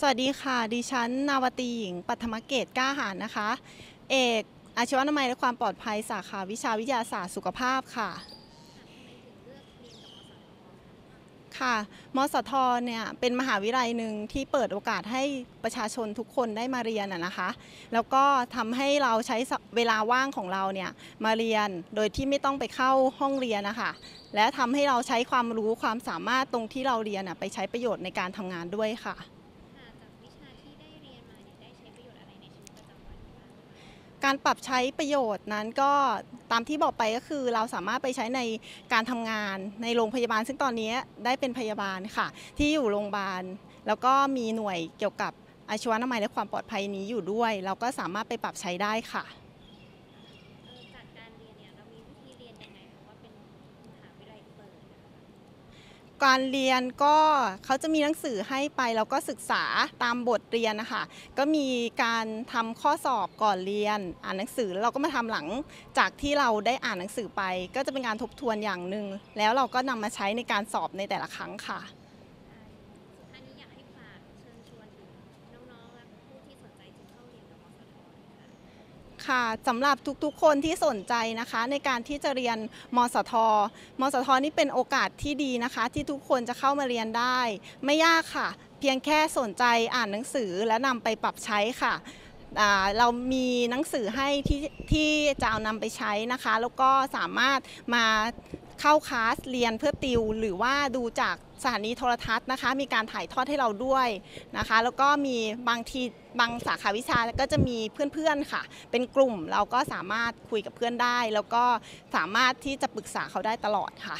สวัสดีค่ะ ดิฉัน นาวตีหญิง ปัทมเกตกล้าหารนะคะ เอกอาชีวนามัยและความปลอดภัยสาขาวิชาวิทยาศาสตร์สุขภาพค่ะ ค่ะ มสทเนี่ยเป็นมหาวิทยาลัยหนึ่งที่เปิดโอกาสให้ประชาชนทุกคนได้มาเรียนอะนะคะ แล้วก็ทำให้เราใช้เวลาว่างของเราเนี่ยมาเรียนโดยที่ไม่ต้องไปเข้าห้องเรียนนะคะ และทำให้เราใช้ความรู้ความสามารถตรงที่เราเรียนอะไปใช้ประโยชน์ในการทำงานด้วยค่ะ การปรับใช้ประโยชน์นั้นก็ตามที่บอกไปก็คือเราสามารถไปใช้ในการทำงานในโรงพยาบาล ซึ่งตอนนี้ได้เป็นพยาบาลค่ะ ที่อยู่โรงพยาบาล แล้วก็มีหน่วยเกี่ยวกับอาชีวนามัยและความปลอดภัยนี้อยู่ด้วย เราก็สามารถไปปรับใช้ได้ค่ะ การเรียนก็เขาจะมีหนังสือให้ไปแล้วก็ศึกษาตามบทเรียนนะคะก็มีการทำข้อสอบก่อนเรียน อ่านหนังสือแล้วเราก็มาทำหลังจากที่เราได้อ่านหนังสือไป ก็จะเป็นการทบทวนอย่างหนึ่งแล้วเราก็นำมาใช้ในการสอบในแต่ละครั้งค่ะ อ่าสุดท้ายนี้อยากให้ฝากเชิญชวนถึงน้องๆและผู้ที่สนใจจะเข้าเรียนกับมสทค่ะ ค่ะสำหรับทุกๆ คนที่สนใจนะคะ ในการที่จะเรียนมสท มสทนี่เป็นโอกาสที่ดีนะคะ ที่ทุกคนจะเข้ามาเรียนได้ ไม่ยากค่ะ เพียงแค่สนใจอ่านหนังสือและนำไปปรับใช้ค่ะเรามีหนังสือให้ที่ที่จะเอานำไปใช้นะคะ แล้วก็สามารถมา เข้าคลาสเรียนเพื่อติว หรือว่าดูจากสถานีโทรทัศน์นะคะ มีการถ่ายทอดให้เราด้วยนะคะ แล้วก็มีบางทีบางสาขาวิชาก็จะมีเพื่อนๆค่ะ เป็นกลุ่มเราก็สามารถคุยกับเพื่อนได้ แล้วก็สามารถที่จะปรึกษาเขาได้ตลอดค่ะ